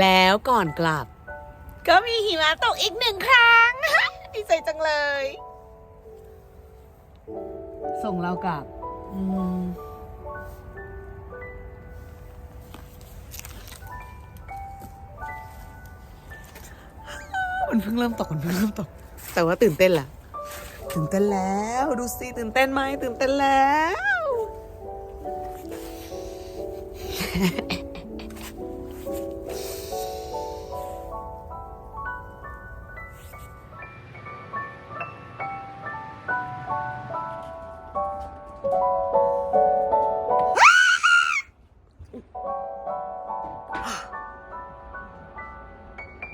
แล้วก่อนกลับ ก็มีหิมะตกอีกหนึ่งครั้ง ดีใจจังเลย ส่งเรากลับ อืมมันเพิ่งเริ่มตกมันเพิ่งเริ่มตก แต่ว่าตื่นเต้นแหละตื่นเต้นแล้ว ดูสิตื่นเต้นไหมตื่นเต้นแล้ว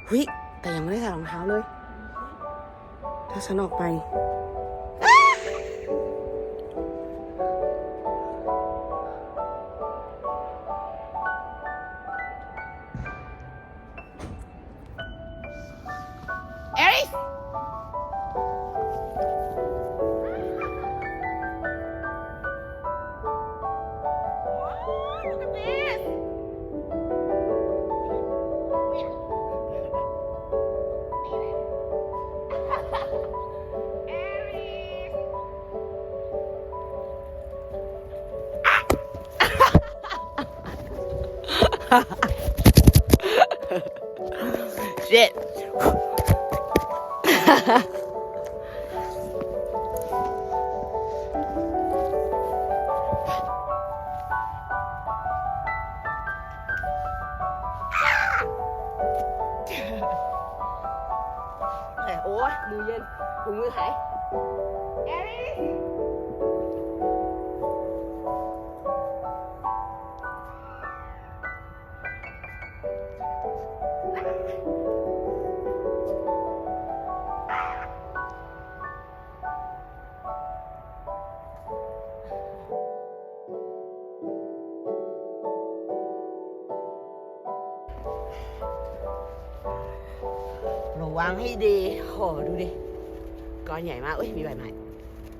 หุยแต่ยังไม่ได้ใส่รองเท้าเลย ถ้าฉันออกไป เอริส Look at this! Shit. Ủa, mùi dinh, cùng Nguyên Hải. Gary. วางให้ดีโอดูดิก้อนใหญ่มากเอ้ยมีใบไม้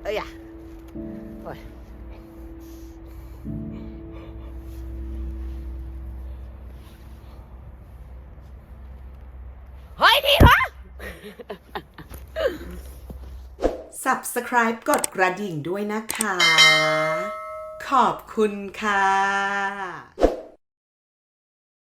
เอ้ยอะโอ้ยเฮ้ยดีวะ subscribe กดกระดิ่งด้วยนะคะ ขอบคุณค่ะ